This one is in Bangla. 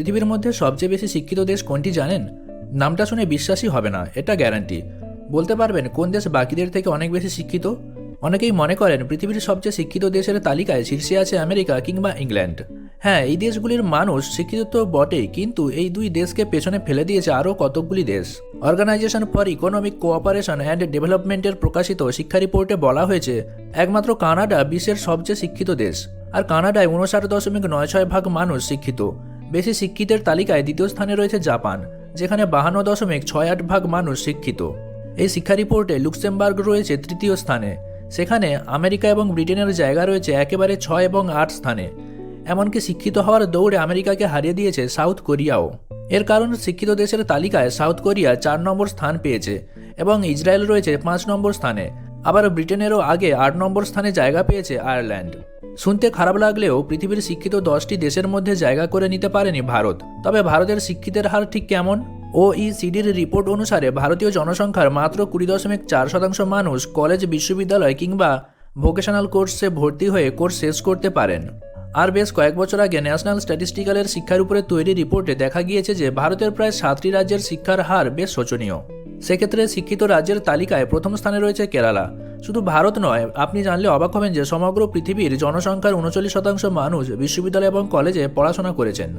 পৃথিবীর মধ্যে সবচেয়ে বেশি শিক্ষিত দেশ কোনটি জানেন? নামটা শুনে বিশ্বাসই হবে না, এটা গ্যারান্টি। বলতে পারবেন কোন দেশ বাকিদের থেকে অনেক বেশি শিক্ষিত? অনেকেই মনে করেন পৃথিবীর সবচেয়ে শিক্ষিত দেশের তালিকায় শীর্ষে আছে আমেরিকা কিংবা ইংল্যান্ড। হ্যাঁ এই দেশগুলির মানুষ শিক্ষিত তো বটেই কিন্তু এই দুই দেশকে পেছনে ফেলে দিয়েছে আরও কতকগুলি দেশ। Organisation for economic cooperation and ডেভেলপমেন্টের প্রকাশিত শিক্ষা রিপোর্টে বলা হয়েছে, একমাত্র কানাডা বিশ্বের সবচেয়ে শিক্ষিত দেশ। আর কানাডায় উনষাট দশমিক নয় ছয় ভাগ মানুষ শিক্ষিত। বেশি শিক্ষিতের তালিকায় দ্বিতীয় স্থানে রয়েছে জাপান, যেখানে বাহান্ন দশমিক ছয় আট ভাগ মানুষ শিক্ষিত। এই শিক্ষা রিপোর্টে লুক্সেমবার্গ রয়েছে তৃতীয় স্থানে, সেখানে আমেরিকা এবং ব্রিটেনের জায়গা রয়েছে একেবারে ছয় এবং আট স্থানে। এমনকি শিক্ষিত হওয়ার দৌড়ে আমেরিকাকে হারিয়ে দিয়েছে সাউথ কোরিয়াও। এর কারণ শিক্ষিত দেশের তালিকায় সাউথ কোরিয়া চার নম্বর স্থান পেয়েছে এবং ইসরায়েল রয়েছে পাঁচ নম্বর স্থানে। আবার ব্রিটেনেরও আগে আট নম্বর স্থানে জায়গা পেয়েছে আয়ারল্যান্ড। শুনতে খারাপ লাগলেও পৃথিবীর শিক্ষিত দশটি দেশের মধ্যে জায়গা করে নিতে পারেনি ভারত। তবে ভারতের শিক্ষিতের হার ঠিক কেমন? ওইসিডির রিপোর্ট অনুসারে ভারতীয় জনসংখ্যার মাত্র কুড়ি দশমিক চার শতাংশ মানুষ কলেজ, বিশ্ববিদ্যালয় কিংবা ভোকেশনাল কোর্সে ভর্তি হয়ে কোর্স শেষ করতে পারেন। আর বেশ কয়েক বছর আগে ন্যাশনাল স্ট্যাটিস্টিক্যালের শিক্ষার উপরে তৈরি রিপোর্টে দেখা গিয়েছে যে ভারতের প্রায় সাতটি রাজ্যের শিক্ষার হার বেশ শোচনীয়। সেক্ষেত্রে শিক্ষিত রাজ্যের তালিকায় প্রথম স্থানে রয়েছে কেরালা। শুধু ভারত নয়, আপনি জানলে অবাক হবেন যে সমগ্র পৃথিবীর জনসংখ্যার উনচল্লিশ শতাংশ মানুষ বিশ্ববিদ্যালয় এবং কলেজে পড়াশোনা করেছেন।